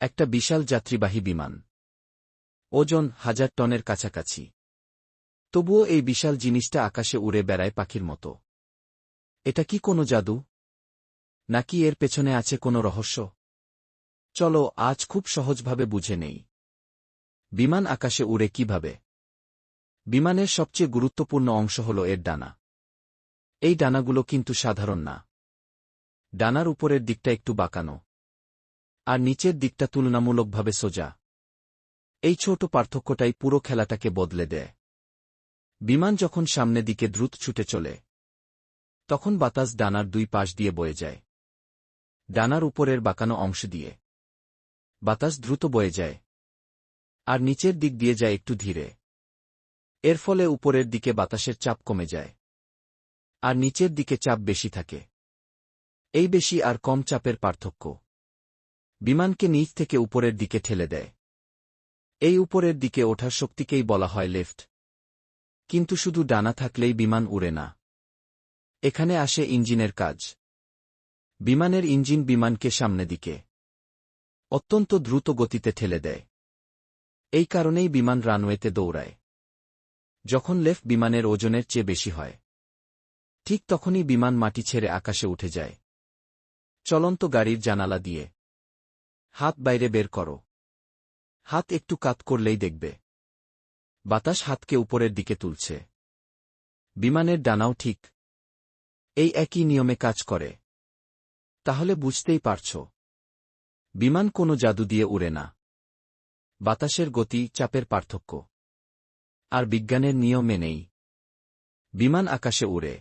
একটা বিশাল যাত্রীবাহী বিমান। ওজন হাজার টনের কাছাকাছি। তবুও এই বিশাল জিনিসটা আকাশে উড়ে বেড়ায় পাখির মতো। এটা কি কোনো জাদু? নাকি এর পেছনে আছে কোনো রহস্য? চলো, আজ খুব সহজভাবে বুঝে নেই। বিমান আকাশে উড়ে কীভাবে? বিমানের সবচেয়ে গুরুত্বপূর্ণ অংশ হল এর ডানা। এই ডানাগুলো কিন্তু সাধারণ না। ডানার উপরের দিকটা একটু বাঁকানো। আর নিচের দিকটা তুলনামূলকভাবে সোজা। এই ছোট পার্থক্যটাই পুরো খেলাটাকে বদলে দেয়। বিমান যখন সামনে দিকে দ্রুত ছুটে চলে, তখন বাতাস ডানার দুই পাশ দিয়ে বয়ে যায়। ডানার উপরের বাঁকানো অংশ দিয়ে বাতাস দ্রুত বয়ে যায় আর নিচের দিক দিয়ে যায় একটু ধীরে। এর ফলে উপরের দিকে বাতাসের চাপ কমে যায় আর নিচের দিকে চাপ বেশি থাকে। এই বেশি আর কম চাপের পার্থক্য। বিমানকে নিচ থেকে উপরের দিকে ঠেলে দেয়। এই উপরের দিকে ওঠার শক্তিকেই বলা হয় লেফট। কিন্তু শুধু ডানা থাকলেই বিমান উড়ে না। এখানে আসে ইঞ্জিনের কাজ। বিমানের ইঞ্জিন বিমানকে সামনে দিকে, অত্যন্ত দ্রুত গতিতে ঠেলে দেয়। এই কারণেই বিমান রানওয়েতে দৌড়ায়। যখন লেফট বিমানের ওজনের চেয়ে বেশি হয়, ঠিক তখনই বিমান মাটি ছেড়ে আকাশে উঠে যায়। চলন্ত গাড়ির জানালা দিয়ে। হাত বাইরে বের করো। হাত একটু কাত করলেই দেখবে। বাতাস হাতকে উপরের দিকে তুলছে। বিমানের ডানাও ঠিক। এই একই নিয়মে কাজ করে। তাহলে বুঝতেই পারছ। বিমান কোনো জাদু দিয়ে উড়ে না। বাতাসের গতি, চাপের পার্থক্য। আর বিজ্ঞানের নিয়মে নেই। বিমান আকাশে উড়ে।